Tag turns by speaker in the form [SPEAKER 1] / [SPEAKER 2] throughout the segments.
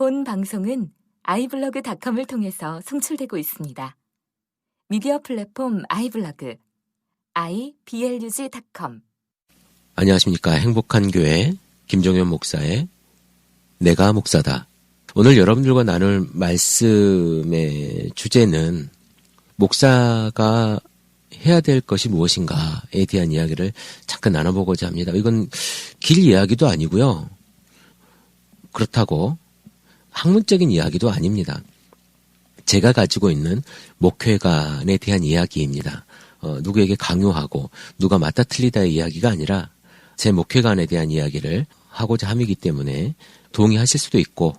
[SPEAKER 1] 본 방송은 아이블로그닷컴을 통해서 송출되고 있습니다. 미디어 플랫폼 아이블로그 iblog.com
[SPEAKER 2] 안녕하십니까. 행복한 교회 김종현 목사의 내가 목사다. 오늘 여러분들과 나눌 말씀의 주제는 목사가 해야 될 것이 무엇인가에 대한 이야기를 잠깐 나눠보고자 합니다. 이건 길 이야기도 아니고요. 그렇다고 학문적인 이야기도 아닙니다. 제가 가지고 있는 목회관에 대한 이야기입니다. 어, 누구에게 강요하고 누가 맞다 틀리다의 이야기가 아니라 제 목회관에 대한 이야기를 하고자 함이기 때문에 동의하실 수도 있고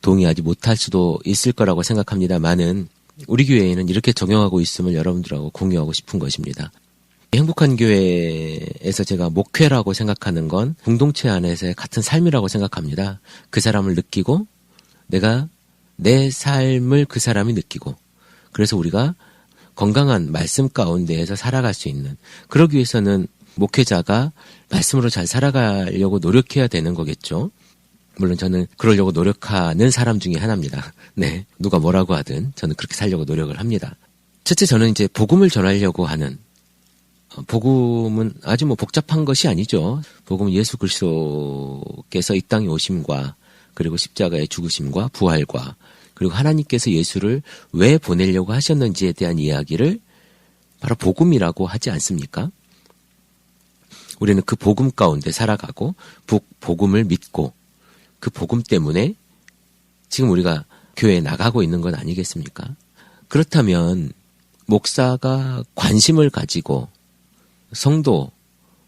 [SPEAKER 2] 동의하지 못할 수도 있을 거라고 생각합니다만은 우리 교회에는 이렇게 적용하고 있음을 여러분들하고 공유하고 싶은 것입니다. 행복한 교회에서 제가 목회라고 생각하는 건 공동체 안에서의 같은 삶이라고 생각합니다. 그 사람을 느끼고 내가 내 삶을 그 사람이 느끼고 그래서 우리가 건강한 말씀 가운데에서 살아갈 수 있는 그러기 위해서는 목회자가 말씀으로 잘 살아가려고 노력해야 되는 거겠죠. 물론 저는 그러려고 노력하는 사람 중에 하나입니다. 네. 누가 뭐라고 하든 저는 그렇게 살려고 노력을 합니다. 첫째 저는 이제 복음을 전하려고 하는 어, 복음은 아주 뭐 복잡한 것이 아니죠. 복음은 예수 그리스도께서 이 땅에 오심과 그리고 십자가의 죽으심과 부활과 그리고 하나님께서 예수를 왜 보내려고 하셨는지에 대한 이야기를 바로 복음이라고 하지 않습니까? 우리는 그 복음 가운데 살아가고 복음을 믿고 그 복음 때문에 지금 우리가 교회에 나가고 있는 건 아니겠습니까? 그렇다면 목사가 관심을 가지고 성도,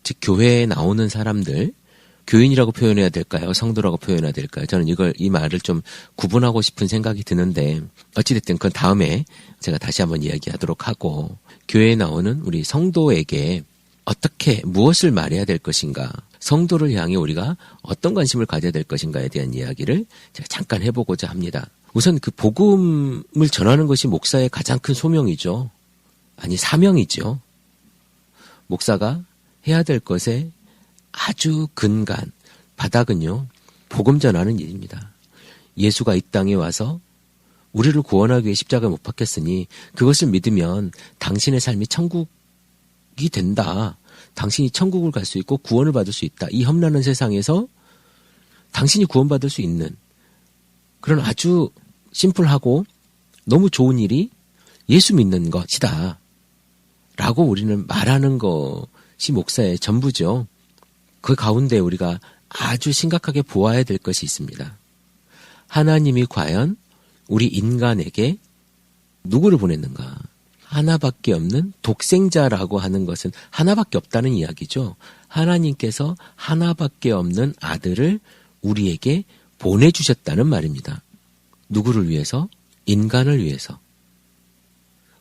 [SPEAKER 2] 즉 교회에 나오는 사람들, 교인이라고 표현해야 될까요? 성도라고 표현해야 될까요? 저는 이걸 이 말을 좀 구분하고 싶은 생각이 드는데 어찌됐든 그건 다음에 제가 다시 한번 이야기하도록 하고 교회에 나오는 우리 성도에게 어떻게 무엇을 말해야 될 것인가 성도를 향해 우리가 어떤 관심을 가져야 될 것인가에 대한 이야기를 제가 잠깐 해보고자 합니다. 우선 그 복음을 전하는 것이 목사의 가장 큰 소명이죠. 아니 사명이죠. 목사가 해야 될 것에 아주 근간, 바닥은요, 복음 전하는 일입니다. 예수가 이 땅에 와서 우리를 구원하기 위해 십자가에 못 박혔으니 그것을 믿으면 당신의 삶이 천국이 된다. 당신이 천국을 갈 수 있고 구원을 받을 수 있다. 이 험난한 세상에서 당신이 구원받을 수 있는 그런 아주 심플하고 너무 좋은 일이 예수 믿는 것이다. 라고 우리는 말하는 것이 목사의 전부죠. 그 가운데 우리가 아주 심각하게 보아야 될 것이 있습니다. 하나님이 과연 우리 인간에게 누구를 보냈는가? 하나밖에 없는 독생자라고 하는 것은 하나밖에 없다는 이야기죠. 하나님께서 하나밖에 없는 아들을 우리에게 보내주셨다는 말입니다. 누구를 위해서? 인간을 위해서.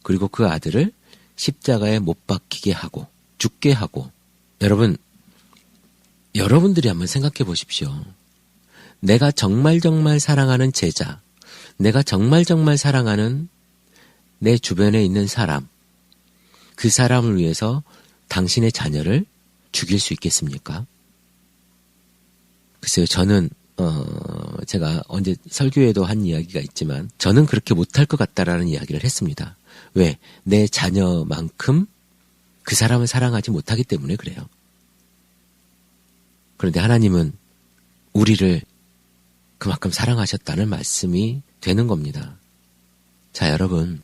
[SPEAKER 2] 그리고 그 아들을 십자가에 못 박히게 하고 죽게 하고 여러분 여러분들이 한번 생각해 보십시오. 내가 정말 정말 사랑하는 제자, 내가 정말 정말 사랑하는 내 주변에 있는 사람, 그 사람을 위해서 당신의 자녀를 죽일 수 있겠습니까? 글쎄요, 저는, 어, 제가 언제 설교에도 한 이야기가 있지만, 저는 그렇게 못할 것 같다라는 이야기를 했습니다. 왜? 내 자녀만큼 그 사람을 사랑하지 못하기 때문에 그래요. 그런데 하나님은 우리를 그만큼 사랑하셨다는 말씀이 되는 겁니다. 자, 여러분.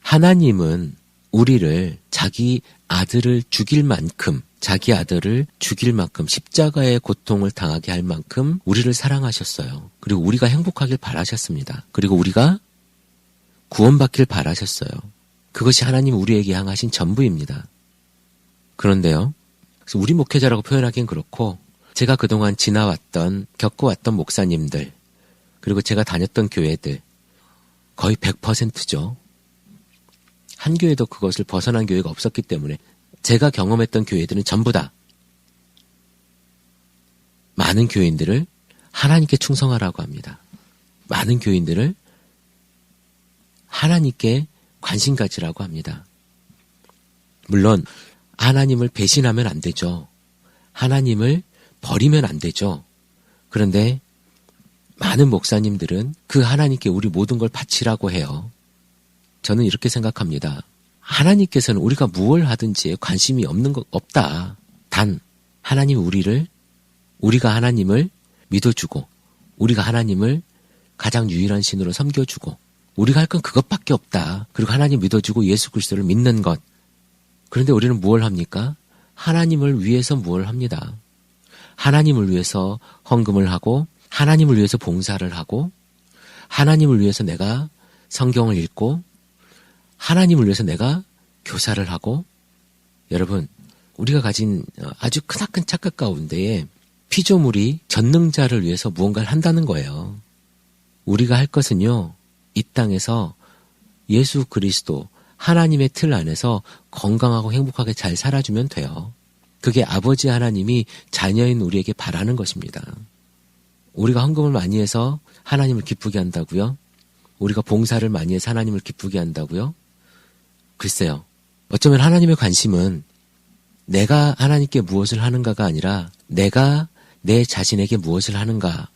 [SPEAKER 2] 하나님은 우리를 자기 아들을 죽일 만큼, 자기 아들을 죽일 만큼, 십자가의 고통을 당하게 할 만큼 우리를 사랑하셨어요. 그리고 우리가 행복하길 바라셨습니다. 그리고 우리가 구원받길 바라셨어요. 그것이 하나님 우리에게 향하신 전부입니다. 그런데요. 우리 목회자라고 표현하기는 그렇고 제가 그동안 지나왔던, 겪어왔던 목사님들, 그리고 제가 다녔던 교회들, 거의 100%죠. 한 교회도 그것을 벗어난 교회가 없었기 때문에 제가 경험했던 교회들은 전부 다 많은 교인들을 하나님께 충성하라고 합니다. 많은 교인들을 하나님께 관심 가지라고 합니다. 물론 하나님을 배신하면 안 되죠. 하나님을 버리면 안 되죠. 그런데 많은 목사님들은 그 하나님께 우리 모든 걸 바치라고 해요. 저는 이렇게 생각합니다. 하나님께서는 우리가 무엇을 하든지 관심이 없는 것 없다. 단 하나님 우리를 우리가 하나님을 믿어주고 우리가 하나님을 가장 유일한 신으로 섬겨주고 우리가 할 건 그것밖에 없다. 그리고 하나님 믿어주고 예수 그리스도를 믿는 것. 그런데 우리는 무엇을 합니까? 하나님을 위해서 무엇을 합니다. 하나님을 위해서 헌금을 하고 하나님을 위해서 봉사를 하고 하나님을 위해서 내가 성경을 읽고 하나님을 위해서 내가 교사를 하고 여러분 우리가 가진 아주 크나큰 착각 가운데에 피조물이 전능자를 위해서 무언가를 한다는 거예요. 우리가 할 것은요. 이 땅에서 예수 그리스도 하나님의 틀 안에서 건강하고 행복하게 잘 살아주면 돼요. 그게 아버지 하나님이 자녀인 우리에게 바라는 것입니다. 우리가 헌금을 많이 해서 하나님을 기쁘게 한다고요? 우리가 봉사를 많이 해서 하나님을 기쁘게 한다고요? 글쎄요. 어쩌면 하나님의 관심은 내가 하나님께 무엇을 하는가가 아니라 내가 내 자신에게 무엇을 하는가,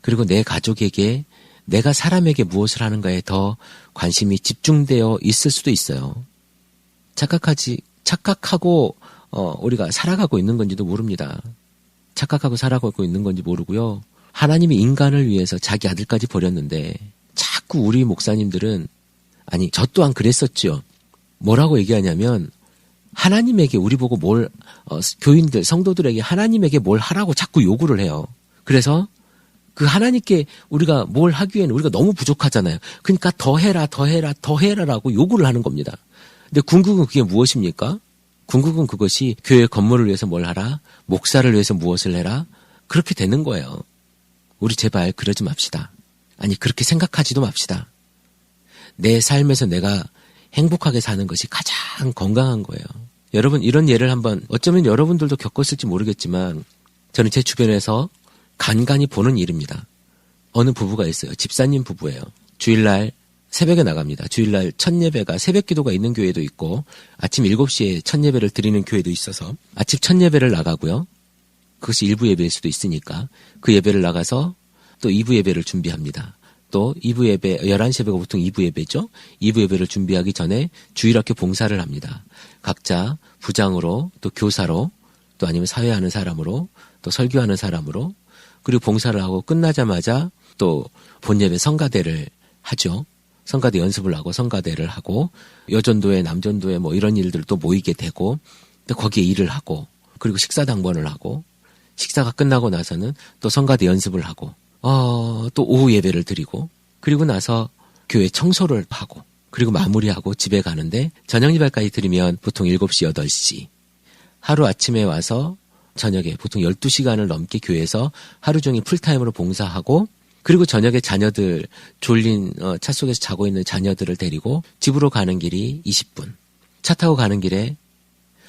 [SPEAKER 2] 그리고 내 가족에게 내가 사람에게 무엇을 하는가에 더 관심이 집중되어 있을 수도 있어요. 착각하지, 착각하고, 어, 우리가 살아가고 있는 건지도 모릅니다. 착각하고 살아가고 있는 건지 모르고요. 하나님이 인간을 위해서 자기 아들까지 버렸는데, 자꾸 우리 목사님들은, 아니, 저 또한 그랬었죠. 뭐라고 얘기하냐면, 하나님에게 우리 보고 뭘, 어, 교인들, 성도들에게 하나님에게 뭘 하라고 자꾸 요구를 해요. 그래서 그 하나님께 우리가 뭘 하기에는 우리가 너무 부족하잖아요. 그러니까 더 해라, 더 해라, 더 해라라고 요구를 하는 겁니다. 근데 궁극은 그게 무엇입니까? 궁극은 그것이 교회 건물을 위해서 뭘 하라, 목사를 위해서 무엇을 해라, 그렇게 되는 거예요. 우리 제발 그러지 맙시다. 아니, 그렇게 생각하지도 맙시다. 내 삶에서 내가 행복하게 사는 것이 가장 건강한 거예요. 여러분, 이런 예를 한번, 어쩌면 여러분들도 겪었을지 모르겠지만, 저는 제 주변에서 간간히 보는 일입니다. 어느 부부가 있어요. 집사님 부부예요. 주일날 새벽에 나갑니다. 주일날 첫 예배가 새벽 기도가 있는 교회도 있고 아침 7시에 첫 예배를 드리는 교회도 있어서 아침 첫 예배를 나가고요. 그것이 일부 예배일 수도 있으니까 그 예배를 나가서 또 2부 예배를 준비합니다. 또 2부 예배 11시 예배가 보통 2부 예배죠. 2부 예배를 준비하기 전에 주일학교 봉사를 합니다. 각자 부장으로 또 교사로 또 아니면 사회하는 사람으로 또 설교하는 사람으로 그리고 봉사를 하고 끝나자마자 또 본예배 성가대를 하죠. 성가대 연습을 하고 성가대를 하고 여전도회 남전도회 뭐 이런 일들 또 모이게 되고 또 거기에 일을 하고 그리고 식사 당번을 하고 식사가 끝나고 나서는 또 성가대 연습을 하고 어, 또 오후 예배를 드리고 그리고 나서 교회 청소를 하고 그리고 마무리하고 집에 가는데 저녁 예배까지 드리면 보통 7시, 8시. 하루 아침에 와서 저녁에 보통 12시간을 넘게 교회에서 하루 종일 풀타임으로 봉사하고 그리고 저녁에 자녀들 졸린 어, 차 속에서 자고 있는 자녀들을 데리고 집으로 가는 길이 20분. 차 타고 가는 길에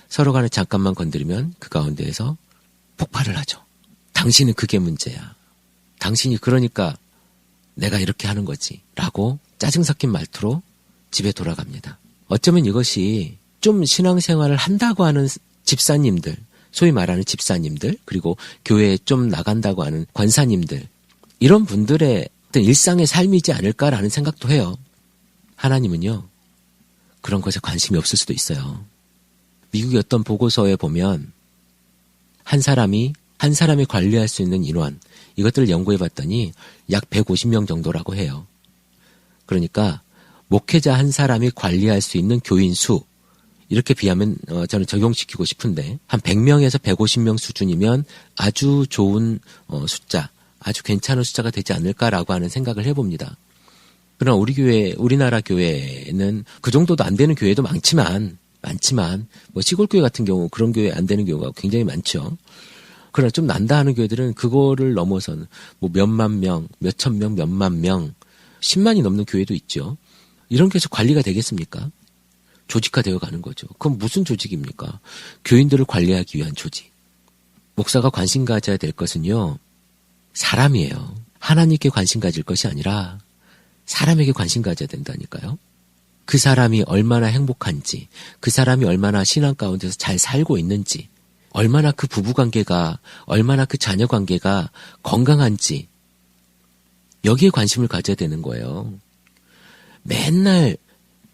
[SPEAKER 2] 서로 간에 잠깐만 건드리면 그 가운데에서 폭발을 하죠. 당신은 그게 문제야. 당신이 그러니까 내가 이렇게 하는 거지. 라고 짜증 섞인 말투로 집에 돌아갑니다. 어쩌면 이것이 좀 신앙생활을 한다고 하는 집사님들, 소위 말하는 집사님들, 그리고 교회에 좀 나간다고 하는 권사님들, 이런 분들의 어떤 일상의 삶이지 않을까라는 생각도 해요. 하나님은요, 그런 것에 관심이 없을 수도 있어요. 미국의 어떤 보고서에 보면, 한 사람이, 한 사람이 관리할 수 있는 인원, 이것들을 연구해 봤더니 약 150명 정도라고 해요. 그러니까, 목회자 한 사람이 관리할 수 있는 교인 수, 이렇게 비하면 어, 저는 적용시키고 싶은데 한 100명에서 150명 수준이면 아주 좋은 어, 숫자, 아주 괜찮은 숫자가 되지 않을까라고 하는 생각을 해봅니다. 그러나 우리 교회, 우리나라 교회는 그 정도도 안 되는 교회도 많지만 많지만 뭐 시골 교회 같은 경우 그런 교회 안 되는 경우가 굉장히 많죠. 그러나 좀 난다 하는 교회들은 그거를 넘어서는 뭐 몇만 명, 몇천 명, 몇만 명, 10만이 넘는 교회도 있죠. 이런 게서 관리가 되겠습니까? 조직화되어 가는 거죠. 그럼 무슨 조직입니까? 교인들을 관리하기 위한 조직. 목사가 관심 가져야 될 것은요, 사람이에요. 하나님께 관심 가질 것이 아니라 사람에게 관심 가져야 된다니까요. 그 사람이 얼마나 행복한지, 그 사람이 얼마나 신앙 가운데서 잘 살고 있는지, 얼마나 그 부부 관계가, 얼마나 그 자녀 관계가 건강한지, 여기에 관심을 가져야 되는 거예요. 맨날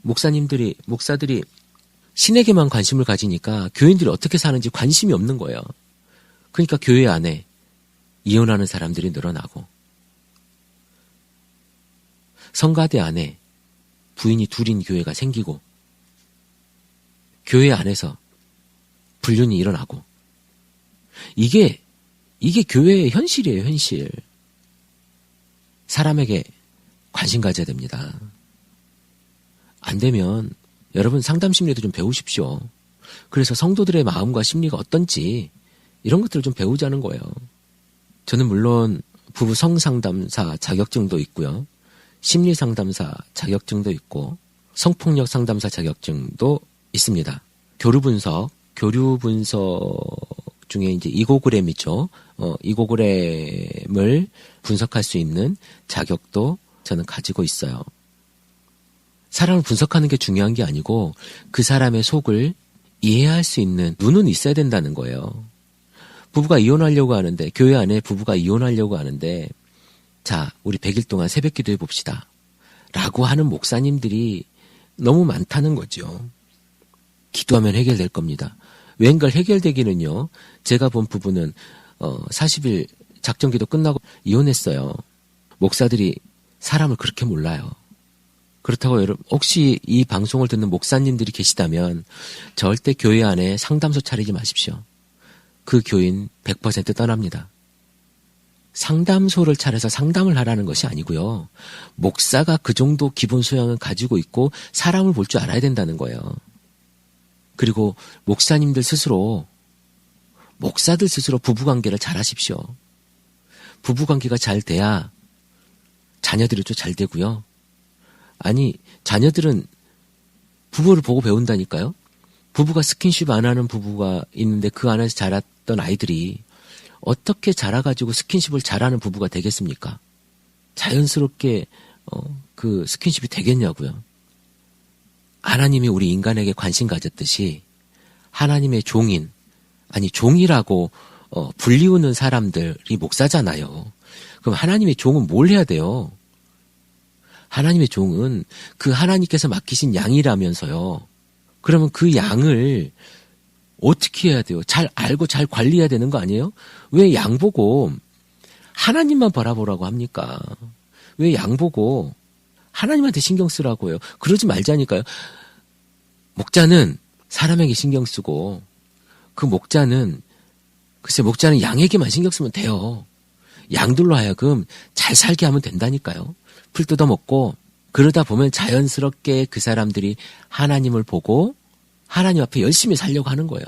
[SPEAKER 2] 목사님들이, 목사들이 신에게만 관심을 가지니까 교인들이 어떻게 사는지 관심이 없는 거예요. 그러니까 교회 안에 이혼하는 사람들이 늘어나고, 성가대 안에 부인이 둘인 교회가 생기고, 교회 안에서 불륜이 일어나고, 이게, 이게 교회의 현실이에요, 현실. 사람에게 관심 가져야 됩니다. 안 되면 여러분 상담 심리도 좀 배우십시오. 그래서 성도들의 마음과 심리가 어떤지 이런 것들을 좀 배우자는 거예요. 저는 물론 부부 성상담사 자격증도 있고요. 심리 상담사 자격증도 있고 성폭력 상담사 자격증도 있습니다. 교류 분석, 교류 분석 중에 이제 이고그램이죠. 어, 이고그램을 분석할 수 있는 자격도 저는 가지고 있어요. 사람을 분석하는 게 중요한 게 아니고 그 사람의 속을 이해할 수 있는 눈은 있어야 된다는 거예요. 부부가 이혼하려고 하는데, 교회 안에 부부가 이혼하려고 하는데, 자, 우리 100일 동안 새벽 기도해 봅시다. 라고 하는 목사님들이 너무 많다는 거죠. 기도하면 해결될 겁니다. 웬걸 해결되기는요, 제가 본 부부는, 어, 40일 작전기도 끝나고 이혼했어요. 목사들이 사람을 그렇게 몰라요. 그렇다고 여러분, 혹시 이 방송을 듣는 목사님들이 계시다면 절대 교회 안에 상담소 차리지 마십시오. 그 교인 100% 떠납니다. 상담소를 차려서 상담을 하라는 것이 아니고요. 목사가 그 정도 기본 소양을 가지고 있고 사람을 볼 줄 알아야 된다는 거예요. 그리고 목사님들 스스로 목사들 스스로 부부관계를 잘 하십시오. 부부관계가 잘 돼야 자녀들이 좀잘 되고요. 아니, 자녀들은 부부를 보고 배운다니까요? 부부가 스킨십 안 하는 부부가 있는데 그 안에서 자랐던 아이들이 어떻게 자라가지고 스킨십을 잘하는 부부가 되겠습니까? 자연스럽게, 어, 그 스킨십이 되겠냐고요. 하나님이 우리 인간에게 관심 가졌듯이 하나님의 종인, 아니, 종이라고, 어, 불리우는 사람들이 목사잖아요. 그럼 하나님의 종은 뭘 해야 돼요? 하나님의 종은 그 하나님께서 맡기신 양이라면서요. 그러면 그 양을 어떻게 해야 돼요? 잘 알고 잘 관리해야 되는 거 아니에요? 왜 양 보고 하나님만 바라보라고 합니까? 왜 양 보고 하나님한테 신경 쓰라고 해요? 그러지 말자니까요. 목자는 사람에게 신경 쓰고 그 목자는 글쎄 목자는 양에게만 신경 쓰면 돼요. 양들로 하여금 잘 살게 하면 된다니까요. 풀 뜯어 먹고 그러다 보면 자연스럽게 그 사람들이 하나님을 보고 하나님 앞에 열심히 살려고 하는 거예요.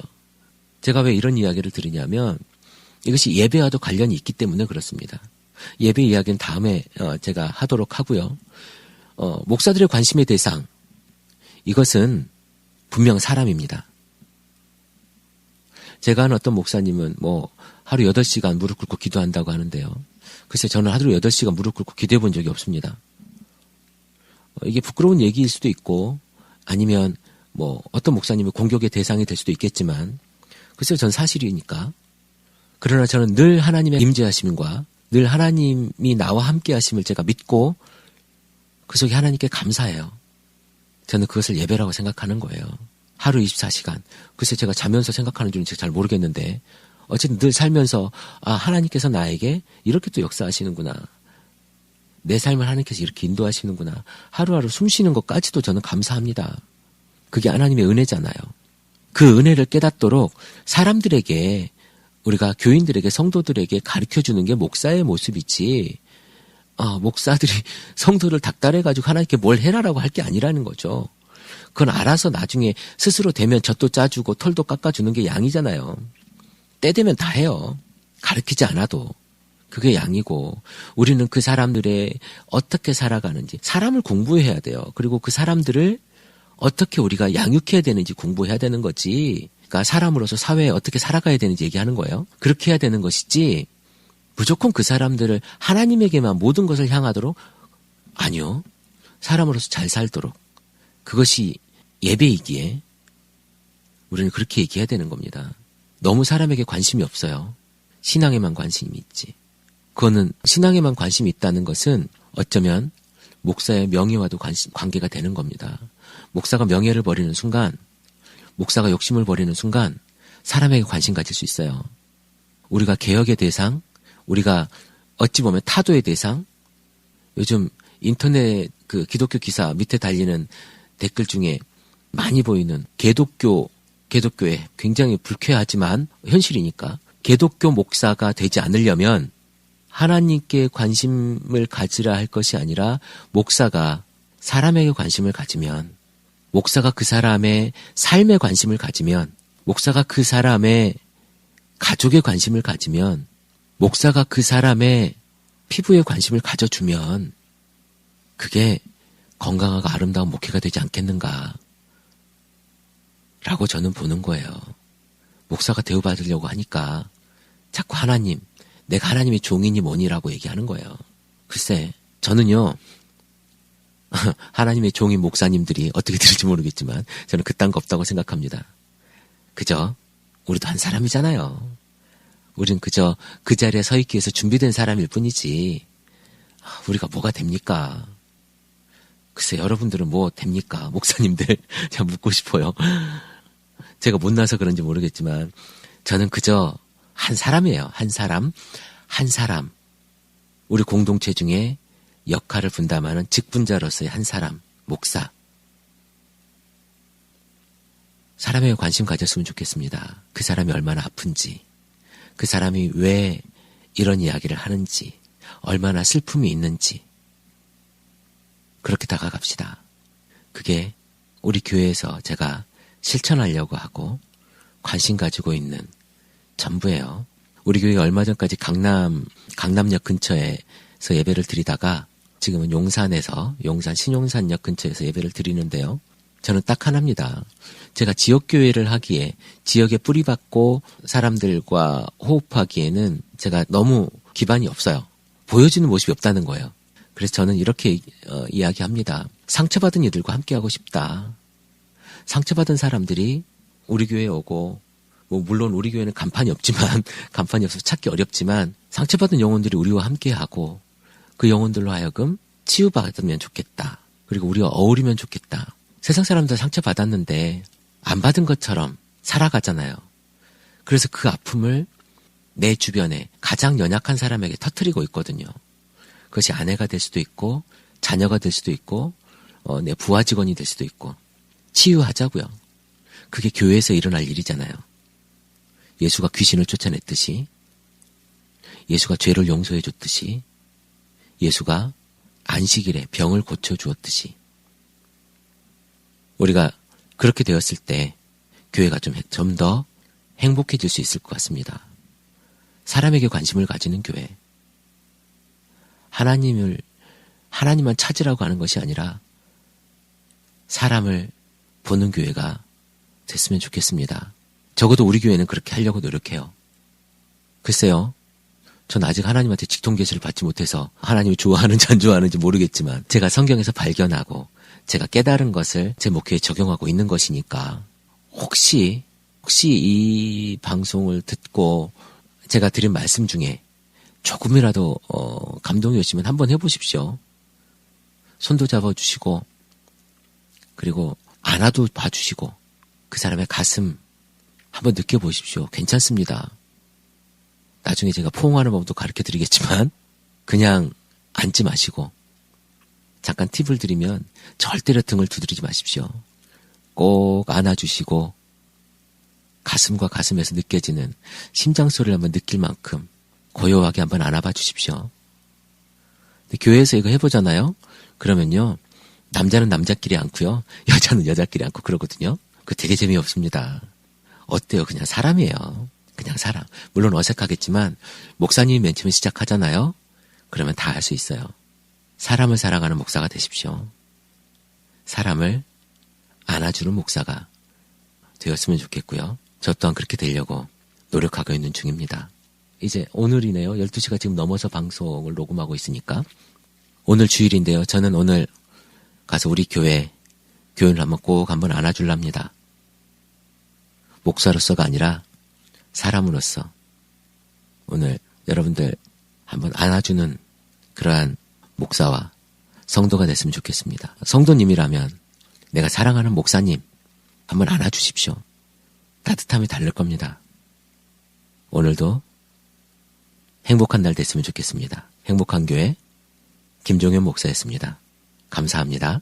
[SPEAKER 2] 제가 왜 이런 이야기를 드리냐면 이것이 예배와도 관련이 있기 때문에 그렇습니다. 예배 이야기는 다음에 어, 제가 하도록 하고요. 어, 목사들의 관심의 대상 이것은 분명 사람입니다. 제가 아는 어떤 목사님은 뭐 하루 8시간 무릎 꿇고 기도한다고 하는데요. 글쎄 저는 하루 8시간 무릎 꿇고 기도해 본 적이 없습니다. 어, 이게 부끄러운 얘기일 수도 있고 아니면 뭐 어떤 목사님의 공격의 대상이 될 수도 있겠지만 글쎄요 전 사실이니까 그러나 저는 늘 하나님의 임재하심과 늘 하나님이 나와 함께 하심을 제가 믿고 그 속에 하나님께 감사해요. 저는 그것을 예배라고 생각하는 거예요. 하루 24시간. 글쎄 제가 자면서 생각하는 줄은 제가 잘 모르겠는데 어쨌든 늘 살면서 아 하나님께서 나에게 이렇게 또 역사하시는구나. 내 삶을 하나님께서 이렇게 인도하시는구나. 하루하루 숨 쉬는 것까지도 저는 감사합니다. 그게 하나님의 은혜잖아요. 그 은혜를 깨닫도록 사람들에게 우리가 교인들에게 성도들에게 가르쳐 주는 게 목사의 모습이지. 아, 목사들이 성도를 닥달해 가지고 하나님께 뭘 해라라고 할 게 아니라는 거죠. 그건 알아서 나중에 스스로 되면 젖도 짜주고 털도 깎아주는 게 양이잖아요. 때 되면 다 해요. 가르치지 않아도. 그게 양이고, 우리는 그 사람들의 어떻게 살아가는지, 사람을 공부해야 돼요. 그리고 그 사람들을 어떻게 우리가 양육해야 되는지 공부해야 되는 거지. 그러니까 사람으로서 사회에 어떻게 살아가야 되는지 얘기하는 거예요. 그렇게 해야 되는 것이지, 무조건 그 사람들을 하나님에게만 모든 것을 향하도록, 아니요. 사람으로서 잘 살도록. 그것이 예배이기에 우리는 그렇게 얘기해야 되는 겁니다. 너무 사람에게 관심이 없어요. 신앙에만 관심이 있지. 그거는 신앙에만 관심이 있다는 것은 어쩌면 목사의 명예와도 관심, 관계가 되는 겁니다. 목사가 명예를 버리는 순간, 목사가 욕심을 버리는 순간 사람에게 관심 가질 수 있어요. 우리가 개혁의 대상, 우리가 어찌 보면 타도의 대상, 요즘 인터넷 그 기독교 기사 밑에 달리는 댓글 중에 많이 보이는 개독교, 개독교에 굉장히 불쾌하지만 현실이니까 개독교 목사가 되지 않으려면 하나님께 관심을 가지라 할 것이 아니라 목사가 사람에게 관심을 가지면 목사가 그 사람의 삶에 관심을 가지면 목사가 그 사람의 가족에 관심을 가지면 목사가 그 사람의 피부에 관심을 가져주면 그게 건강하고 아름다운 목회가 되지 않겠는가 라고 저는 보는 거예요. 목사가 대우받으려고 하니까 자꾸 하나님, 내가 하나님의 종이니 뭐니라고 얘기하는 거예요. 글쎄, 저는요, 하나님의 종인 목사님들이 어떻게 들을지 모르겠지만 저는 그딴 거 없다고 생각합니다. 그저 우리도 한 사람이잖아요. 우린 그저 그 자리에 서 있기 위해서 준비된 사람일 뿐이지. 우리가 뭐가 됩니까? 글쎄 여러분들은 뭐 됩니까? 목사님들 제가 묻고 싶어요. 제가 못나서 그런지 모르겠지만 저는 그저 한 사람이에요. 한 사람, 한 사람. 우리 공동체 중에 역할을 분담하는 직분자로서의 한 사람, 목사. 사람에게 관심 가졌으면 좋겠습니다. 그 사람이 얼마나 아픈지, 그 사람이 왜 이런 이야기를 하는지, 얼마나 슬픔이 있는지, 그렇게 다가갑시다. 그게 우리 교회에서 제가 실천하려고 하고 관심 가지고 있는 전부예요. 우리 교회가 얼마 전까지 강남, 강남역 근처에서 예배를 드리다가 지금은 용산에서, 용산 신용산역 근처에서 예배를 드리는데요. 저는 딱 하나입니다. 제가 지역 교회를 하기에 지역에 뿌리박고 사람들과 호흡하기에는 제가 너무 기반이 없어요. 보여지는 모습이 없다는 거예요. 그래서 저는 이렇게 어, 이야기합니다. 상처받은 이들과 함께하고 싶다. 상처받은 사람들이 우리 교회에 오고 뭐 물론 우리 교회는 간판이 없지만 간판이 없어서 찾기 어렵지만 상처받은 영혼들이 우리와 함께하고 그 영혼들로 하여금 치유받으면 좋겠다. 그리고 우리와 어울리면 좋겠다. 세상 사람들 상처받았는데 안 받은 것처럼 살아가잖아요. 그래서 그 아픔을 내 주변에 가장 연약한 사람에게 터트리고 있거든요. 그것이 아내가 될 수도 있고 자녀가 될 수도 있고 어, 내 부하 직원이 될 수도 있고 치유하자고요. 그게 교회에서 일어날 일이잖아요. 예수가 귀신을 쫓아냈듯이 예수가 죄를 용서해 줬듯이 예수가 안식일에 병을 고쳐 주었듯이 우리가 그렇게 되었을 때 교회가 좀좀더 행복해질 수 있을 것 같습니다. 사람에게 관심을 가지는 교회. 하나님을 하나님만 찾으라고 하는 것이 아니라 사람을 보는 교회가 됐으면 좋겠습니다. 적어도 우리 교회는 그렇게 하려고 노력해요. 글쎄요. 전 아직 하나님한테 직통 계시를 받지 못해서 하나님이 좋아하는지 안 좋아하는지 모르겠지만 제가 성경에서 발견하고 제가 깨달은 것을 제 목회에 적용하고 있는 것이니까 혹시 혹시 이 방송을 듣고 제가 드린 말씀 중에 조금이라도 어, 감동이 오시면 한번 해보십시오. 손도 잡아주시고 그리고 안아도 봐주시고 그 사람의 가슴 한번 느껴보십시오. 괜찮습니다. 나중에 제가 포옹하는 법도 가르쳐 드리겠지만 그냥 앉지 마시고 잠깐 팁을 드리면 절대로 등을 두드리지 마십시오. 꼭 안아주시고 가슴과 가슴에서 느껴지는 심장 소리를 한번 느낄 만큼 고요하게 한번 안아봐 주십시오. 교회에서 이거 해보잖아요. 그러면요 남자는 남자끼리 앉고요 여자는 여자끼리 앉고 그러거든요. 그 되게 재미없습니다. 어때요? 그냥 사람이에요. 그냥 사람. 물론 어색하겠지만 목사님이 맨 처음에 시작하잖아요. 그러면 다 할 수 있어요. 사람을 사랑하는 목사가 되십시오. 사람을 안아주는 목사가 되었으면 좋겠고요. 저 또한 그렇게 되려고 노력하고 있는 중입니다. 이제 오늘이네요. 12시가 지금 넘어서 방송을 녹음하고 있으니까. 오늘 주일인데요. 저는 오늘 가서 우리 교회, 교회를 한번 꼭 한번 안아줄랍니다. 목사로서가 아니라 사람으로서 오늘 여러분들 한번 안아주는 그러한 목사와 성도가 됐으면 좋겠습니다. 성도님이라면 내가 사랑하는 목사님 한번 안아주십시오. 따뜻함이 다를 겁니다. 오늘도 행복한 날 됐으면 좋겠습니다. 행복한 교회 김종현 목사였습니다. 감사합니다.